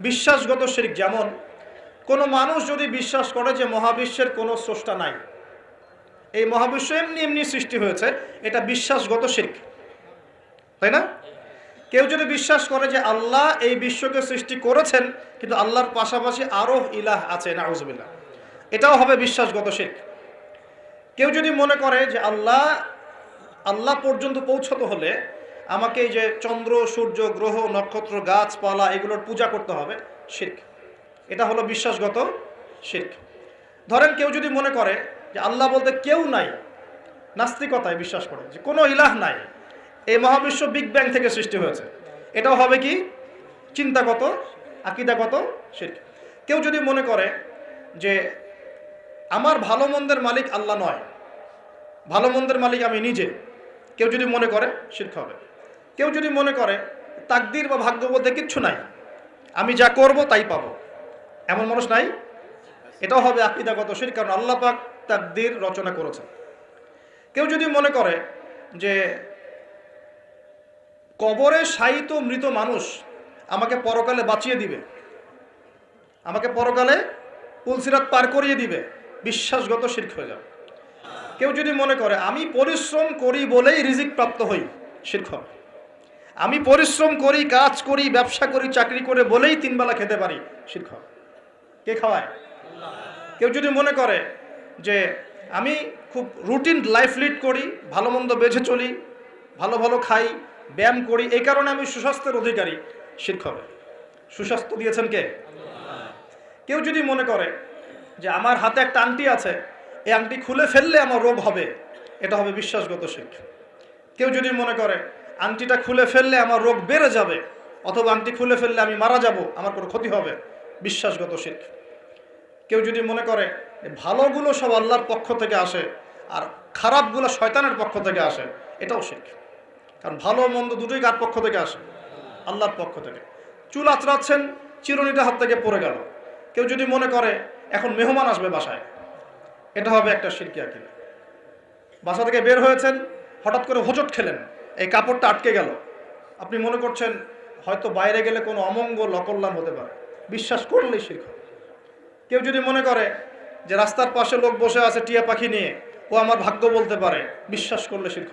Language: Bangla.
বিশ্বাসগত শিরিক। যেমন, কোনো মানুষ যদি বিশ্বাস করে যে মহাবিশ্বের কোনো স্রষ্টা নাই, এই মহাবিশ্ব এমনি এমনি সৃষ্টি হয়েছে, এটা বিশ্বাসগত শিরিক। তাই না? কেউ যদি বিশ্বাস করে যে আল্লাহ এই বিশ্বকে সৃষ্টি করেছেন, কিন্তু আল্লাহর পাশাপাশি আরও ইলাহ আছে, নাউজবিল্লাহ। এটাও হবে বিশ্বাসগত শিরিক। কেউ যদি মনে করে যে আল্লাহ আল্লাহ পর্যন্ত পৌঁছতে হলে আমাকে এই যে চন্দ্র, সূর্য, গ্রহ, নক্ষত্র, গাছপালা এগুলোর পূজা করতে হবে, শির্ক। এটা হলো বিশ্বাসগত শির্ক। ধরেন কেউ যদি মনে করে যে আল্লাহ বলতে কেউ নাই, নাস্তিকতায় বিশ্বাস করে, যে কোনো ইলাহ নাই, এই মহাবিশ্ব বিগ ব্যাং থেকে সৃষ্টি হয়েছে। এটাও হবে কি? চিন্তাগত, আকিদাগত শির্ক। কেউ যদি মনে করে যে আমার ভালো মন্দের মালিক আল্লাহ নয়, ভালো মন্দের মালিক আমি নিজে, কেউ যদি মনে করে শির্ক হবে। কেউ যদি মনে করে, তাকদির বা ভাগ্য বলতে কিচ্ছু নাই, আমি যা করব তাই পাব। এমন মানুষ নাই। এটাও হবে আকিদাগত শির, কারণ আল্লাহ পাক তাকদির রচনা করেছেন। কেউ যদি মনে করে যে, কবরে শায়িত মৃত মানুষ আমাকে পরকালে বাঁচিয়ে দিবে, আমাকে পরকালে পুলসিরাত পার করিয়ে দিবে, বিশ্বাসগত শির্ক হয়ে যাবে। কেউ যদি মনে করে, আমি পরিশ্রম করি বলেই রিজিক প্রাপ্ত হই শির্ক হবে। আমি পরিশ্রম করি, কাজ করি, ব্যবসা করি, চাকরি করে বলেই তিনবেলা খেতে পারি। শির্ক কে খাওয়ায়? কেউ যদি মনে করে যে আমি খুব রুটিন লাইফ লিড করি, ভালো মন্দ বেছে চলি, ভালো ভালো খাই, ব্যায়াম করি, এই কারণে আমি সুস্বাস্থ্যের অধিকারী। শির্ক হবে সুস্বাস্থ্য দিয়েছেন কে? কেউ যদি মনে করে যে আমার হাতে একটা আংটি আছে, এই আংটি খুলে ফেললে আমার রোগ হবে, এটা হবে বিশ্বাসগত শিখ কেউ যদি মনে করে আংটিটা খুলে ফেললে আমার রোগ বেড়ে যাবে, অথবা আংটি খুলে ফেললে আমি মারা যাব, আমার কোনো ক্ষতি হবে। বিশ্বাসগত শিখ কেউ যদি মনে করে ভালোগুলো সব আল্লাহর পক্ষ থেকে আসে, আর খারাপগুলো শয়তানের পক্ষ থেকে আসে, এটাও শিখ কারণ ভালো মন্দ দুটোই কার পক্ষ থেকে আসে? আল্লাহর পক্ষ থেকে। চুল আঁচড়াচ্ছেন, চিরুনিটা হাত থেকে পড়ে গেল। কেউ যদি মনে করে এখন মেহমান আসবে বাসায়, এটা হবে একটা শিরকি আকিদা। বাসা থেকে বের হয়েছেন, হঠাৎ করে হোঁচট খেলেন। এই কাপড়টা আটকে গেল। আপনি মনে করছেন হয়তো বাইরে গেলে কোনো অমঙ্গল, অকল্যাণ হতে পারে। বিশ্বাস করলেই শিখ কেউ যদি মনে করে যে রাস্তার পাশে লোক বসে আছে টিয়া পাখি নিয়ে, ও আমার ভাগ্য বলতে পারে, বিশ্বাস করলে শিখ